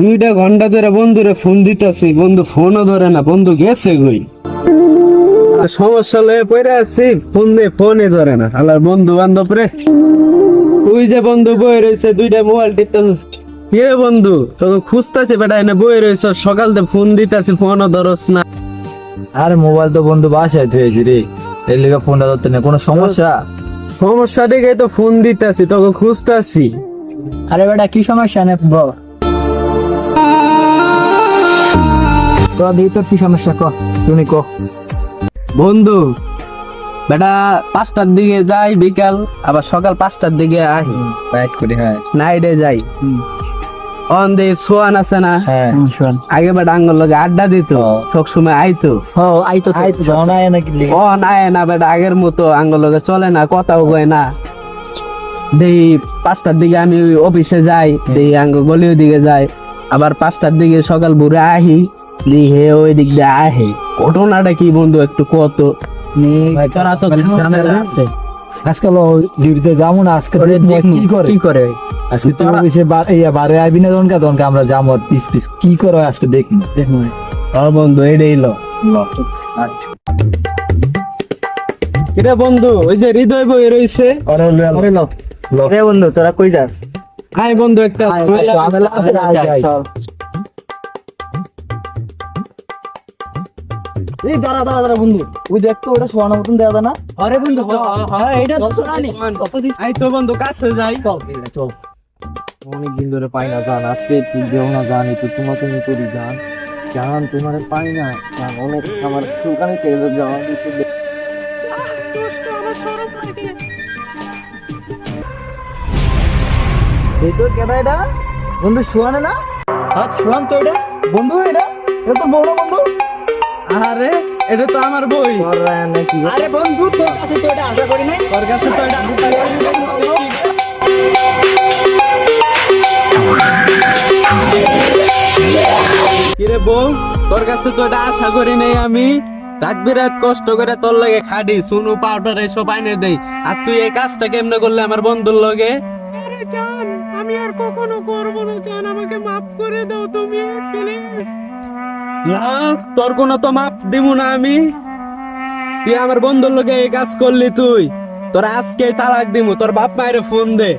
দুইটা ঘণ্টা ধরে বন্ধুরে ফোন দিতেছি বন্ধু ফোনও ধরে না বন্ধু গেছে গই সমস্যা লয়ে পড়ে আছি ফোন দিয়ে ফোনই ধরে না আলার বন্ধু বান্ধব রে। তুই যে বন্ধু বই রয়েছে দুইটা মোবাইল টিপতে কে বন্ধু? তোকে খুঁজতেছি বেটা এনে বই রয়েছে সকাল থেকে ফোন দিতেছি ফোনও ধরস না। আরে মোবাইল তো বন্ধু বাসায় থুয়েছি রে এর লেগে ফোনটা ধরতে নেই কোনো সমস্যা? সমস্যা দেখে তো ফোন দিতেছি তোকে খুঁজতেছি। আরে বেটা কি সমস্যা নে ক তোর কি সমস্যা ক? শুনি কো। বন্ধু বেটা পাঁচটার দিকে যাই বিকাল আবার সকাল পাঁচটার দিকে আহি। বাইক করে হ্যাঁ। নাইটে যাই। অন দে সোয়ান আছে না? হ্যাঁ। আগে বেটা আঙ্গুল লগে আড্ডা দিত সব সময় আইতো। ও আই তো আই তো না নাকি লেগে? ও নাই না বেটা আগের মতো আঙ্গুল লগে চলে না কথাও কয় না। দেই পাঁচটার দিকে আমি অফিসে যাই দেই আঙ্গ গলির দিকে যাই। আবার পাঁচটার দিকে সকাল ভোরে আহি দি ওই দিক দিয়ে আহে। ঘটনাটা কি বন্ধু একটু কত তোরা তো মানে। আজকাল ডিউটিতে যাব না আজকে কি করে। কি করে? আজকে তুই অফিসে বার বারে আইবি না দনকা দনকা আমরা যাব পিস পিস। কি করে আজকে দেখব দেখব ও বন্ধু এটাই লো। আচ্ছা। কিরে বন্ধু ওই যে হৃদয় বই রইছে। আরে আরে লো। রে বন্ধু তোরা কই যাস? আয় বন্ধু একটা এই দাঁড়া দাঁড়া দাঁড়া বন্ধু। ওই দেখ তো ওটা সোয়ানোর মতন দেয়া যায় না আরে বন্ধু হ্যাঁ এটা চল, জানি আই তো বন্ধু কাছে যাই। চল চল। অনেক দিন ধরে পাই না গান আজকে তুই দেও না গান একটু তোমার তুমি করি গান। গান তোমার পাই না গান অনেক আমার তেল যাওয়া এই তো কেডা এটা? বন্ধু শোয়ানে না? শোন তো এটা। বন্ধু এটা? এটা তো বড় বন্ধু। আরে এটা তো আমার বই। আরে বন্ধু তোর কাছে তো এটা আশা করি নাই। তোর কাছে তো এটা আশা করি কিরে বউ তোর কাছে তো এটা আশা করি নাই আমি। রাত বিরাত কষ্ট করে তোর লাগে খাডি সুনু পাউডার এসব আইনে দেই। আর তুই এই কাজটা কেমনে করলে আমার বন্ধুর লগে? আরে জান আমি আর কখনো করব না। জান আমাকে মাফ করে দাও তুমি প্লিজ। তোর কোনো তো মাপ দিব না আমি। তুই আমার বন্ধুর লোকে এই কাজ করলি তুই। তোর আজকে তালাক দিমু, তোর বাপ মায়ের ফোন দে।